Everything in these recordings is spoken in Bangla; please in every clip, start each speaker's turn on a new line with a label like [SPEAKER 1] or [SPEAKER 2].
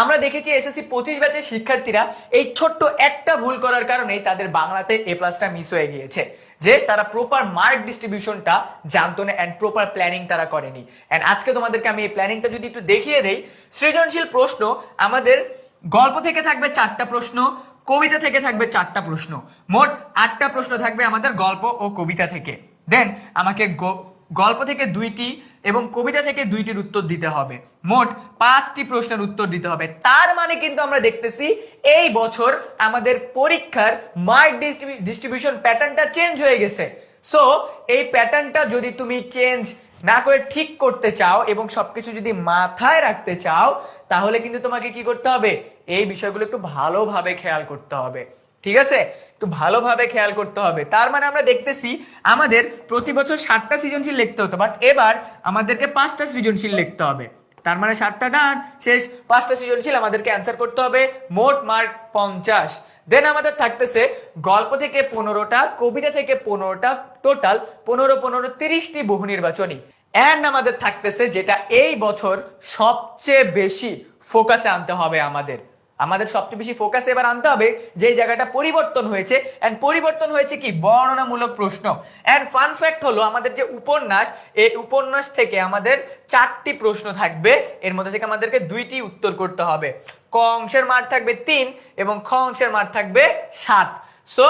[SPEAKER 1] আমরা দেখেছি এসএসসি পঁচিশ ব্যাচের শিক্ষার্থীরা এই ছোট্ট একটা ভুল করার কারণেই তাদের বাংলাতে এ প্লাসটা মিস হয়ে গিয়েছে, যে তারা প্রপার মার্ক ডিস্ট্রিবিউশনটা জানতো না অ্যান্ড প্রপার প্ল্যানিং তারা করেনি। অ্যান্ড আজকে তোমাদেরকে আমি এই প্ল্যানিংটা যদি একটু দেখিয়ে দেই, সৃজনশীল প্রশ্ন, আমাদের গল্প থেকে থাকবে চারটা প্রশ্ন, কবিতা থেকে থাকবে চারটা প্রশ্ন, মোট আটটা প্রশ্ন থাকবে আমাদের গল্প ও কবিতা থেকে। দেন আমাকে গল্প থেকে দুইটি এবং কবিতা থেকে দুইটির উত্তর দিতে হবে। মোট পাঁচটি প্রশ্নের উত্তর দিতে হবে। তার মানে কিন্তু আমরা দেখতেছি এই বছর আমাদের পরীক্ষার মার্ক ডিস্ট্রিবিউশন প্যাটার্নটা চেঞ্জ হয়ে গেছে। সো এই প্যাটার্নটা যদি তুমি চেঞ্জ না করে ঠিক করতে চাও এবং সবকিছু যদি মাথায় রাখতে চাও, তাহলে কিন্তু তোমাকে কি করতে হবে? এই বিষয়গুলো একটু ভালোভাবে খেয়াল করতে হবে। ঠিক আছে? একটু ভালোভাবে খেয়াল করতে হবে। তার মানে আমরা দেখতেছি আমাদের প্রতি বছর ষাটটা সৃজনশীল লিখতে হতো বাট এবার আমাদেরকে পাঁচটা সৃজনশীল লিখতে হবে। তার মানে ষাটটা ডান, শেষ। পাঁচটা সৃজনশীল আমাদেরকে অ্যান্সার করতে হবে মোট মার্ক পঞ্চাশ। দেন আমাদের থাকতেছে গল্প থেকে পনেরোটা, কবিতা থেকে পনেরোটা টোটাল পনেরো পনেরো, তিরিশটি বহু নির্বাচনী। অ্যান্ড আমাদের থাকতেছে যেটা এই বছর সবচেয়ে বেশি ফোকাসে আনতে হবে আমাদের। আমাদের সবচেয়ে বেশি ফোকাসে এবার আনতে হবে যে জায়গাটা পরিবর্তন হয়েছে অ্যান্ড পরিবর্তন হয়েছে কি? বর্ণনামূলক প্রশ্ন। অ্যান্ড ফান ফ্যাক্ট হলো, আমাদের যে উপন্যাস, এই উপন্যাস থেকে আমাদের চারটি প্রশ্ন থাকবে। এর মধ্যে থেকে আমাদেরকে দুইটি উত্তর করতে হবে। ক অংশের মার্ক থাকবে তিন এবং খ অংশের মার্ক থাকবে সাত। সো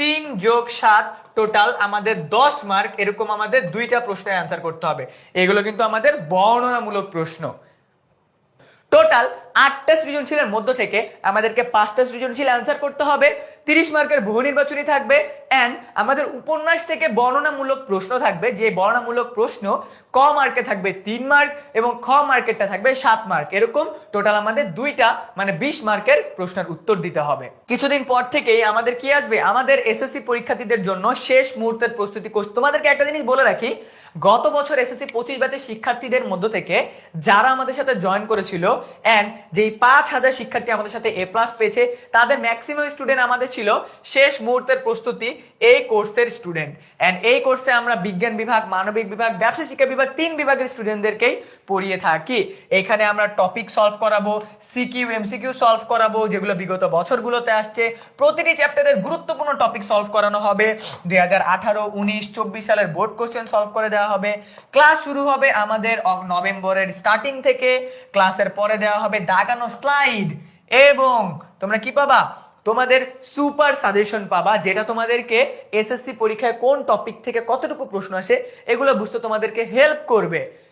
[SPEAKER 1] তিন যোগ সাত টোটাল আমাদের দশ মার্ক। এরকম আমাদের দুইটা প্রশ্নের অ্যান্সার করতে হবে। এগুলো কিন্তু আমাদের বর্ণনামূলক প্রশ্ন। টোটাল আটটা সৃজনশীলের মধ্য থেকে আমাদেরকে পাঁচটা সৃজনশীল অ্যান্সার করতে হবে। তিরিশ মার্কের বহু নির্বাচনী থাকবে অ্যান্ড আমাদের উপন্যাস থেকে বর্ণনামূলক প্রশ্ন থাকবে। যে বর্ণনামূলক প্রশ্ন ক মার্কে থাকবে তিন মার্ক এবং খ মার্কেরটা থাকবে সাত মার্ক। এরকম টোটাল আমাদের দুইটা মানে বিশ মার্কের প্রশ্নের উত্তর দিতে হবে। কিছুদিন পর থেকেই আমাদের কি আসবে? আমাদের এসএসসি পরীক্ষার্থীদের জন্য শেষ মুহূর্তের প্রস্তুতি কোর্স তোমাদেরকে একটা জিনিস বলে রাখি, গত বছর এসএসসি পঁচিশ ব্যাচের শিক্ষার্থীদের মধ্য থেকে যারা আমাদের সাথে জয়েন করেছিল অ্যান্ড যেই পাঁচ হাজার শিক্ষার্থী আমাদের সাথে এ প্লাস পেয়েছে, তাদের ম্যাক্সিমাম স্টুডেন্ট আমাদের ছিল শেষ মুহূর্তের প্রস্তুতি এই কোর্সের স্টুডেন্ট অ্যান্ড এই কোর্সে আমরা বিজ্ঞান বিভাগ, মানবিক বিভাগ, ব্যবসা শিক্ষা বিভাগ তিন বিভাগের স্টুডেন্টদেরকেই পড়িয়ে থাকি। এখানে আমরা টপিক সলভ করাবো সিকিউ এমসিকিউ সলভ করাবো, যেগুলো বিগত বছরগুলোতে আসছে। প্রতিটি চ্যাপ্টারের গুরুত্বপূর্ণ টপিক সলভ করানো হবে। দুই হাজার আঠারো, উনিশ, চব্বিশ সালের বোর্ড কোশ্চেন সলভ করে দেওয়া হবে। ক্লাস শুরু হবে আমাদের নভেম্বরের স্টার্টিং থেকে। ক্লাসের পরে দেওয়া হবে দাগানো স্লাইড এবং তোমরা কি পাবা? তোমাদের সুপার সাজেশন পাবা যেটা তোমাদেরকে এসএসসি পরীক্ষায় কোন টপিক থেকে কতটুকু প্রশ্ন আসে, এগুলো বুঝতে তোমাদেরকে হেল্প করবে।